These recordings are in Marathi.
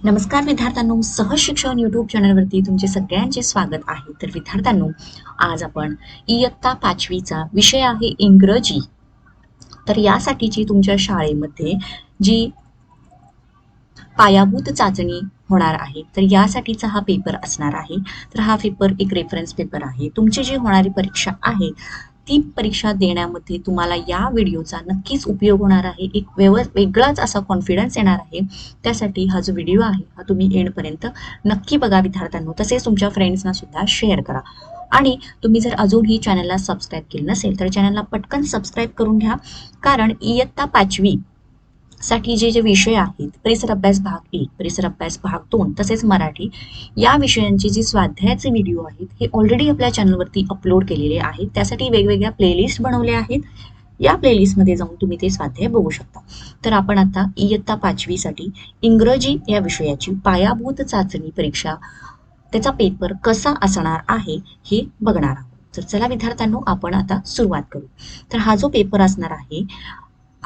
नमस्कार विद्यार्थ्यांनो सहशिक्षण यूट्यूब चॅनलवरती तुमचे सगळ्यांचे स्वागत आहे. तर विद्यार्थ्यांनो आज आपण इयत्ता पाचवीचा विषय आहे इंग्रजी. तर यासाठीची तुमच्या शाळेमध्ये जी पायाभूत चाचणी होणार आहे तर यासाठीचा हा पेपर असणार आहे. तर हा पेपर एक रेफरन्स पेपर आहे. तुमची जी होणारी परीक्षा आहे ती परीक्षा देण्यामध्ये तुम्हाला या व्हिडिओचा नक्कीच उपयोग होणार आहे. एक व्यव वेगळाच असा कॉन्फिडन्स येणार आहे. त्यासाठी हा जो व्हिडिओ आहे हा तुम्ही एंडपर्यंत नक्की बघा विद्यार्थ्यांनो. तसेच तुमच्या फ्रेंड्सना सुद्धा शेअर करा. आणि तुम्ही जर अजूनही चॅनलला सबस्क्राईब केलं नसेल तर चॅनलला पटकन सबस्क्राईब करून घ्या. कारण इयत्ता पाचवी साठी जे जे विषय आहेत परिसर अभ्यास भाग एक परिसर अभ्यास भाग दोन तसेच मराठी या विषयांचे जे स्वाध्यायाचे व्हिडिओ आहेत हे ऑलरेडी आपल्या चॅनलवरती अपलोड केलेले आहेत. त्यासाठी वेगवेगळ्या प्लेलिस्ट बनवल्या आहेत. या प्लेलिस्टमध्ये जाऊन तुम्ही ते स्वाध्याय बघू शकता. तर आपण आता इयत्ता पाचवीसाठी इंग्रजी या विषयाची पायाभूत चाचणी परीक्षा त्याचा पेपर कसा असणार आहे हे बघणार आहोत. तर चला विद्यार्थ्यांनो आपण आता सुरुवात करू. तर हा जो पेपर असणार आहे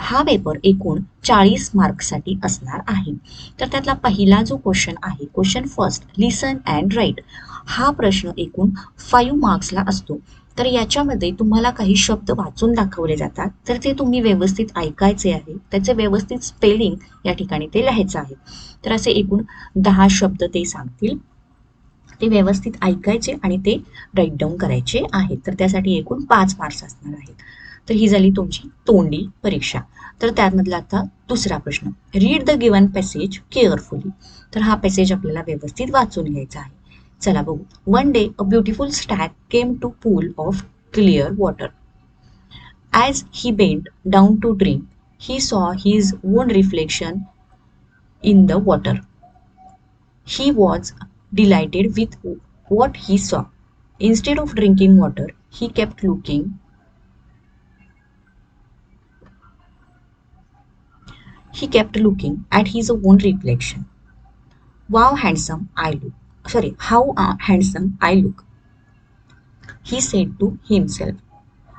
हा पेपर एकूण चाळीस मार्कसाठी असणार आहे. तर त्यातला पहिला जो क्वेश्चन आहे question first listen and write हा प्रश्न एकूण फाईव्ह मार्क्सला असतो. तर याच्यामध्ये तुम्हाला काही शब्द वाचून दाखवले जातात. तर ते तुम्ही व्यवस्थित ऐकायचे आहे. त्याचे व्यवस्थित स्पेलिंग या ठिकाणी ते लिहायचं आहे. तर असे एकूण दहा शब्द ते सांगतील. ते व्यवस्थित ऐकायचे आणि ते राईट डाऊन करायचे आहेत. तर त्यासाठी एकूण पाच मार्क्स असणार आहेत. तर ही झाली तुमची तोंडी परीक्षा. तर त्यामधला आता दुसरा प्रश्न. Read the given passage carefully तर हा पॅसेज आपल्याला व्यवस्थित वाचून घ्यायचा आहे. चला बघू. One day a beautiful stag came to pool of clear water as he bent down to drink he saw his own reflection in the water he was delighted with what he saw instead of drinking water he kept looking He kept looking at his own reflection. Wow, handsome I look. Sorry, how uh, handsome I look. He said to himself,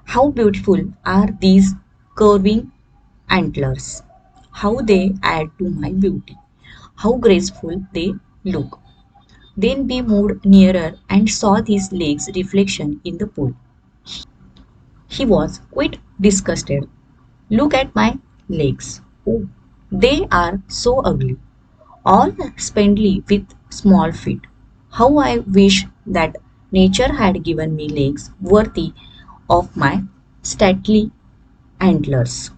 How beautiful are these curving antlers. How they add to my beauty. How graceful they look. Then we moved nearer and saw his legs' reflection in the pool. He was quite disgusted. Look at my legs. Oh, they are so ugly. All spindly with small feet. How I wish that nature had given me legs worthy of my stately antlers.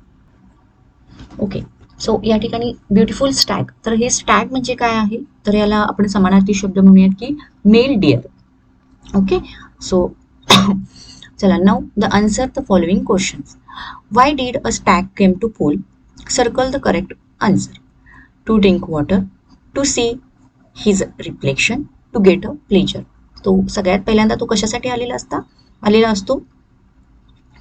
Okay so या ठिकाणी ब्युटिफुल स्टॅग तर हे स्टॅग म्हणजे काय आहे तर याला आपण समानार्थी शब्द म्हणूयात की मेल डिअर ओके सो चला now the answer the following questions why did a stag came to pool circle the correct answer. To drink water to see his reflection to get a pleasure. तो सगळ्यात पहिल्यांदा तो कशासाठी आलेला असता? आलेला असतो.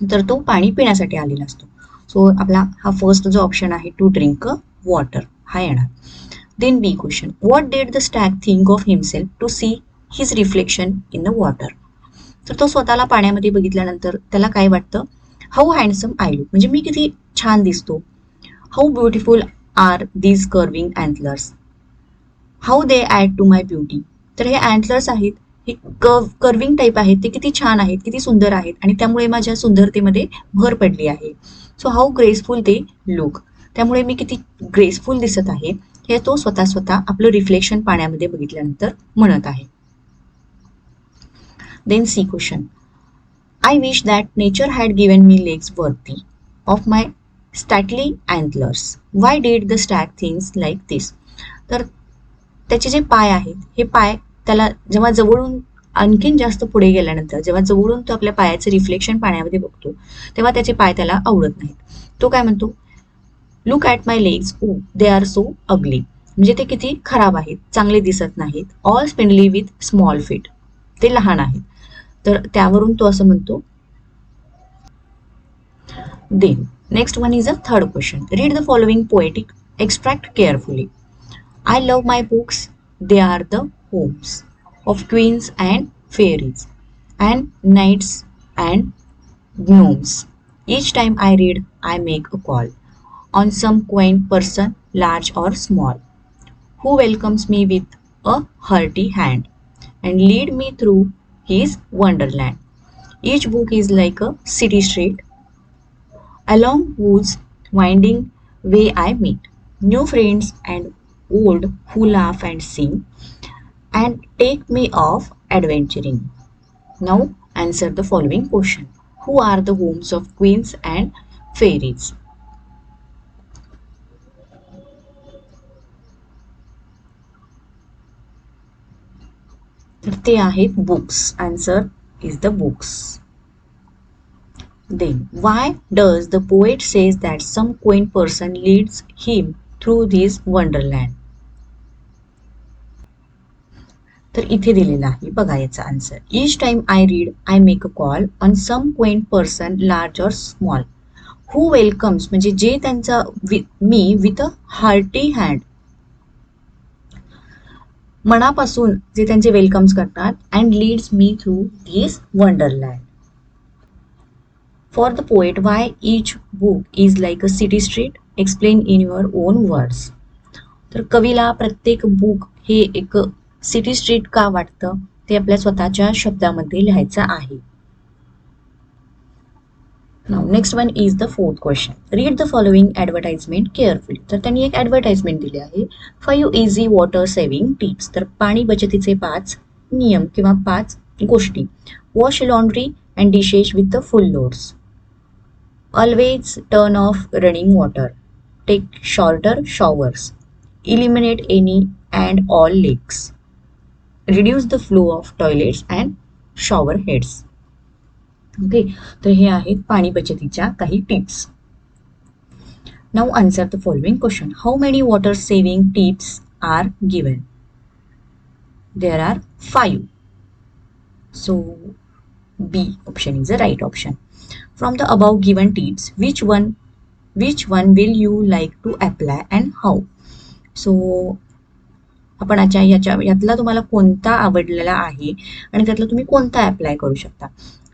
तर तो पाणी पिण्यासाठी आलेला असतो. सो आपला हा फर्स्ट जो ऑप्शन आहे टू ड्रिंक वॉटर हा येणार. Then B question what did the stag think of himself to see his reflection in the water तर तो स्वतःला पाण्यामध्ये बघितल्यानंतर त्याला काय वाटतं? हाऊ हँडसम आय लुक म्हणजे मी किती छान दिसतो. How beautiful are these curving antlers how they add to my beauty तर हे अँथलर्स आहेत हे कर्व कर्विंग टाईप आहेत ते किती छान आहेत किती सुंदर आहेत आणि त्यामुळे माझ्या सुंदरतेमध्ये भर पडली आहे. So how graceful they look त्यामुळे मी किती ग्रेसफुल दिसत आहे हे तो स्वतः स्वतः आपलं रिफ्लेक्शन पाण्यामध्ये बघितल्यानंतर म्हणत आहे. Then C question I wish that nature had given me legs worthy of my stately antlers why did the stag things like this तर त्याचे जे पाय आहेत हे पाय त्याला जेव्हा जवळून आणखीन जास्त पुढे गेल्यानंतर जेव्हा जवळून तो आपल्या पायाचं रिफ्लेक्शन पाण्यामध्ये बघतो तेव्हा त्याचे पाय त्याला आवडत नाहीत. तो काय म्हणतो? Look at my legs oh they are so ugly म्हणजे ते किती खराब आहेत चांगले दिसत नाहीत. All spindly with small feet ते लहान आहेत. तर त्यावरून तो असं म्हणतो then Next one is a third question. Read the following poetic extract carefully. I love my books. They are the homes of queens and fairies and knights and gnomes. Each time I read, I make a call on some quaint person, large or small, who welcomes me with a hearty hand and lead me through his wonderland. Each book is like a city street along whose winding way I meet new friends and old who laugh and sing and take me off adventuring. Now answer the following question Who are the homes of queens and fairies? तर ते आहेत books answer is the books Them. why does the poet says that some quaint person leads him through this wonderland? तर इथे दिलेला आहे बघा याचा answer each time I read I make a call on some quaint person large or small who welcomes म्हणजे जे त्यांचा me with a hearty hand मनापासून जे त्यांचे वेलकम्स करतात and leads me through this wonderland for the poet why each book is like a city street explain in your own words तर कवीला प्रत्येक बुक हे एक सिटी स्ट्रीट का वाटतं? ते आपल्या स्वतःच्या शब्दामध्ये लिहायचं आहे. Now next one is the fourth question read the following advertisement carefully तर त्यांनी एक ॲडव्हर्टाइजमेंट दिली आहे. Five easy water saving tips तर पाणी बचतीचे पाच नियम किंवा पाच गोष्टी. Wash laundry and dishes with the full loads always turn off running water take shorter showers eliminate any and all leaks reduce the flow of toilets and shower heads okay तर हे आहेत पाणी बचतीच्या काही tips now answer the following question how many water saving tips are given there are five so B option is a right option from the above given tips which one which one will you like to apply and how so आपण याच्या याच्या यातला तुम्हाला कोणता आवडलेला आहे आणि त्यातला तुम्ही कोणता अप्लाय करू शकता?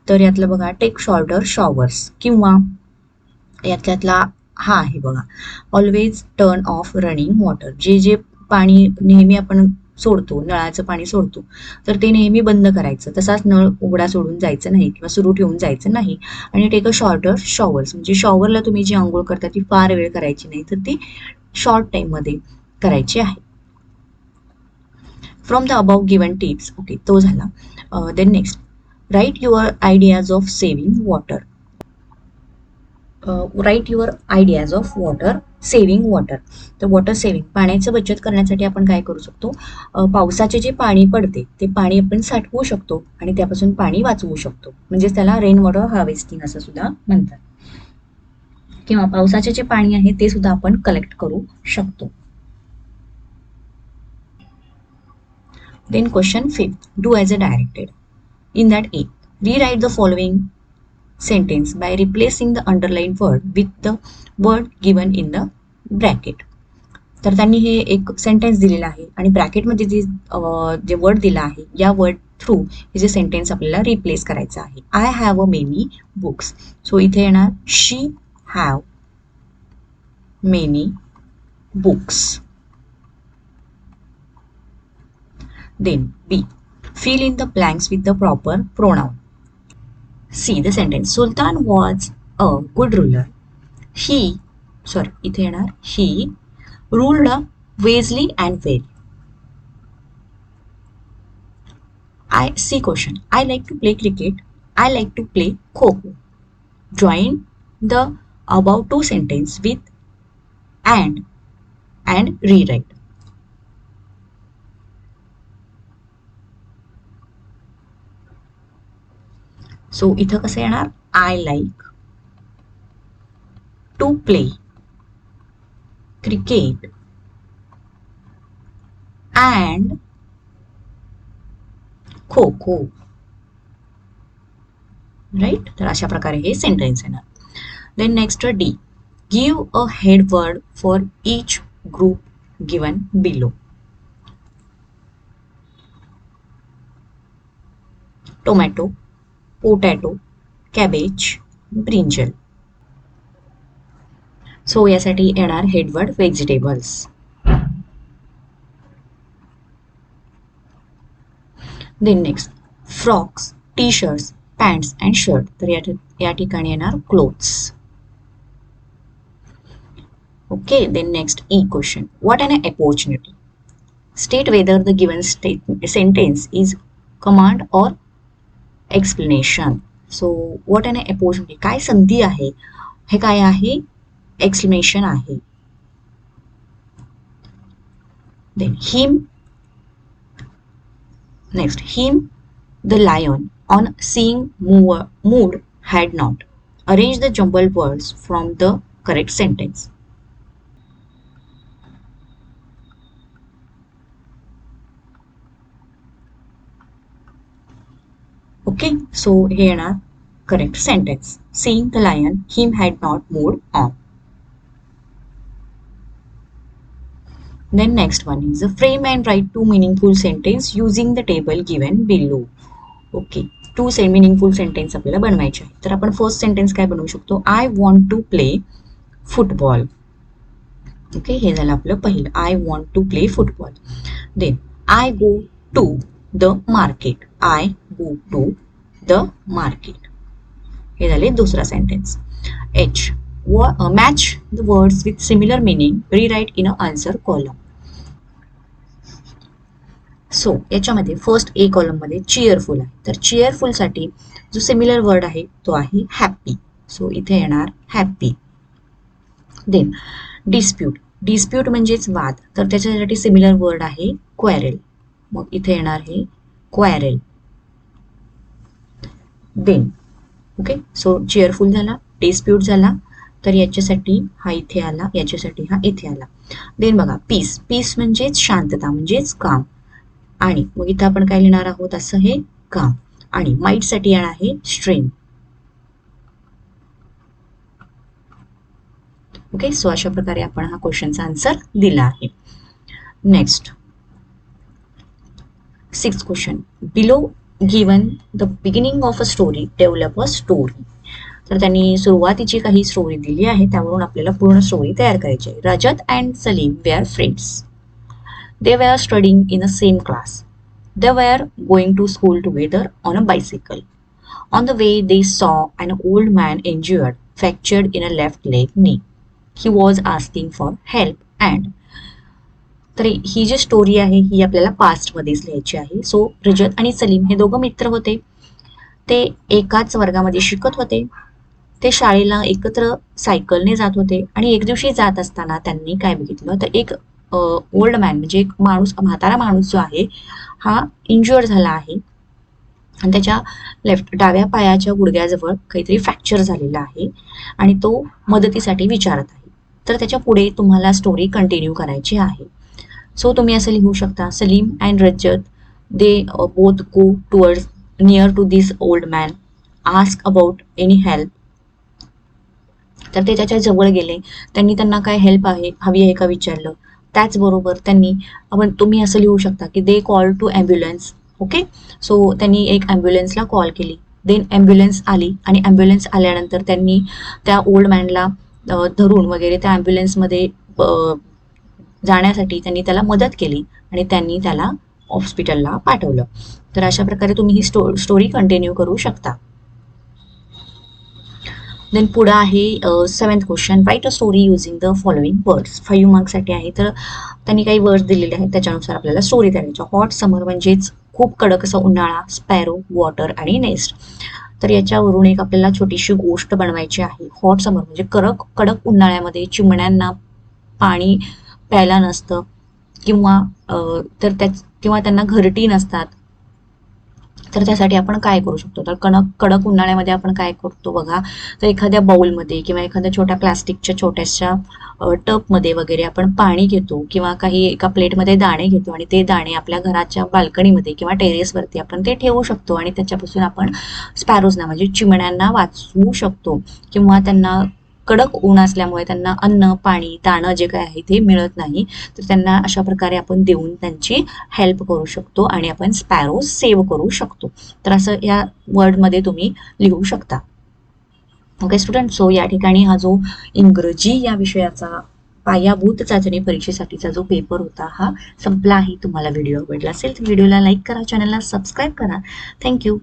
तर यातलं बघा टेक शॉर्टर शॉवर्स किंवा यातल्यातला हा आहे बघा. Always turn off running water जे जे पाणी नेहमी आपण सोडतो नळाचं पाणी सोडतो. तर ते नेहमी बंद करायचं. तसाच नळ उघडा सोडून जायचं नाही किंवा सुरू ठेवून जायचं नाही. आणि टेक अ शॉर्टर शॉवर्स म्हणजे शॉवरला तुम्ही जी आंघोळ करता ती फार वेळ करायची नाही. तर ती शॉर्ट टाईममध्ये करायची आहे. From the above given tips okay तो झाला. Then next write your ideas of saving water write your ideas of water saving water तर वॉटर सेव्हिंग पाण्याचं बचत करण्यासाठी आपण काय करू शकतो? पावसाचे जे पाणी पडते ते पाणी आपण साठवू शकतो आणि त्यापासून पाणी वाचवू शकतो. म्हणजेच त्याला रेन वॉटर हार्वेस्टिंग असं सुद्धा म्हणतात. किंवा पावसाचे जे पाणी आहे ते सुद्धा आपण कलेक्ट करू शकतो. Then question fifth do as a directed in that A rewrite the following sentence by replacing the underlined word with the word given in the bracket. तर त्यांनी हे एक सेंटेन्स दिलेला आहे आणि ब्रॅकेटमध्ये जे जे वर्ड दिला आहे या वर्ड थ्रू हे जे सेंटेन्स आपल्याला रिप्लेस करायचं आहे. I have a many books so इथे येणार she have many books then B fill in the blanks with the proper pronoun See the sentence. Sultan was a good ruler. He, sorry, इथे येणार he ruled wisely and well. I see question. I like to play cricket. I like to play kho-kho. Join the above two sentence with and and rewrite. So इथं कसं येणार? I like to play cricket and kho kho right तर अशा प्रकारे हे सेंटेन्स येणार. Then next D give a head word for each group given below tomato potato, cabbage, brinjal. So यासाठी येणार headword vegetables then next frocks T shirts pants and shirt तर या ठिकाणी येणार clothes okay then next E question what an opportunity state whether the given state sentence is command or explanation so what an opportunity काय संधी आहे? हे काय आहे? एक्सप्लेनेशन आहे. Then him next him the lion on seeing mood had not arrange the jumbled words from the correct sentence sentence okay so हे येणार correct sentence seeing the lion him had not moved on then next one is a frame and write two meaningful sentence using the table given below okay to say meaningful sentence आपल्याला बनवायचे आहे तर आपण फर्स्ट सेंटेन्स काय बनवू शकतो I want to play football okay हे झालं आपलं पहिलं I want to play football then I go to the market I go to the market हे झाले दुसरा सेंटेन्स एच व match the words with similar meaning rewrite in a answer column so याच्यामध्ये फर्स्ट ए कॉलममध्ये चिअरफुल आहे. तर चिअरफुलसाठी जो सिमिलर वर्ड आहे तो आहे हॅप्पी सो इथे येणार हॅप्पी देन डिस्प्यूट डिस्प्यूट म्हणजेच वाद. तर त्याच्यासाठी सिमिलर वर्ड आहे क्वॅरेल मग इथे येणार हे quarrel then. Okay so cheerful झाला डिस्प्यूट झाला तर याच्यासाठी हा इथे आला याच्यासाठी हा इथे आला. देन बघा पीस पीस म्हणजेच शांतता म्हणजेच काम आणि मग इथं आपण काय लिहिणार आहोत? असं हे काम आणि माइटसाठी येणार आहे स्ट्रेन ओके सो अशा प्रकारे आपण हा क्वेश्चनचा आन्सर दिला आहे. Next six question below given the beginning of a story develop a story तर त्यांनी सुरुवातीची काही स्टोरी दिली आहे त्यावरून आपल्याला पूर्ण स्टोरी तयार करायची आहे Rajat and Salim we are friends They were studying in the same class. They were going to school together on a bicycle. On the way, they saw an old man injured, fractured in a left leg knee. He was asking for help and तर ही जी स्टोरी आहे ही आपल्याला पास्टमध्येच लिहायची आहे. सो रजत आणि सलीम हे दोघं मित्र होते. ते एकाच वर्गामध्ये शिकत होते. ते शाळेला एकत्र सायकलने जात होते आणि एक दिवशी जात असताना त्यांनी काय बघितलं? तर एक ओल्ड मॅन म्हणजे एक माणूस म्हातारा माणूस जो आहे हा इंज्युअर झाला आहे. आणि त्याच्या लेफ्ट डाव्या पायाच्या गुडघ्याजवळ काहीतरी फ्रॅक्चर झालेला आहे आणि तो मदतीसाठी विचारत आहे. तर त्याच्या पुढे तुम्हाला स्टोरी कंटिन्यू करायची आहे. सो तुम्ही असं लिहू शकता Salim and Rajat they both go towards near to this old man ask about any help तर ते त्याच्याजवळ गेले. त्यांनी त्यांना काय हेल्प आहे हवी आहे का विचारलं. त्याचबरोबर त्यांनी आपण तुम्ही असं लिहू शकता की they call to ambulance okay so त्यांनी एक ॲम्ब्युलन्सला कॉल केली. देन ॲम्ब्युलन्स आली आणि ॲम्ब्युलन्स आल्यानंतर त्यांनी त्या ओल्ड मॅनला uh, धरून वगैरे त्या ॲम्ब्युलन्समध्ये जाण्यासाठी त्यांनी त्याला मदत केली आणि त्यांनी त्याला हॉस्पिटलला पाठवलं. तर अशा प्रकारे तुम्ही ही स्टो स्टोरी कंटिन्यू करू शकता. देन पुढं आहे seventh question write a story using the following words five मार्क्ससाठी आहे. तर त्यांनी काही वर्ड्स दिलेले आहेत. त्याच्यानुसार आपल्याला स्टोरी करायची हॉट समर म्हणजेच खूप कडक असा उन्हाळा स्पॅरो वॉटर आणि नेस्ट तर याच्यावरून एक आपल्याला छोटीशी गोष्ट बनवायची आहे. हॉट समर म्हणजे कडक कडक उन्हाळ्यामध्ये चिमण्यांना पाणी प्यायला नसतं. किंवा तर त्या किंवा त्यांना घरटी नसतात. तर त्यासाठी आपण काय करू शकतो? तर कणक कडक उन्हाळ्यामध्ये आपण काय करतो बघा? तर एखाद्या बाउलमध्ये किंवा एखाद्या छोट्या प्लास्टिकच्या छोट्याशा टपमध्ये वगैरे आपण पाणी घेतो किंवा काही एका प्लेटमध्ये दाणे घेतो आणि ते दाणे आपल्या घराच्या बाल्कनीमध्ये किंवा टेरेसवरती आपण ते ठेवू शकतो आणि त्याच्यापासून आपण स्पॅरोजना म्हणजे चिमण्यांना वाचवू शकतो. किंवा त्यांना कडक ऊन असल्यामुळे त्यांना अन्न पाणी दाणं जे काय आहे ते मिळत नाही. तर त्यांना अशा प्रकारे आपण देऊन त्यांची हेल्प करू शकतो आणि आपण स्पॅरो सेव्ह करू शकतो. तर असं या वर्डमध्ये तुम्ही लिहू शकता. ओके स्टुडंट सो या ठिकाणी हा जो इंग्रजी या विषयाचा पायाभूत चाचणी परीक्षेसाठीचा जो पेपर होता हा संपला आहे तुम्हाला व्हिडिओ आवडला असेल तर व्हिडिओला लाईक करा चॅनलला सबस्क्राईब करा. थँक्यू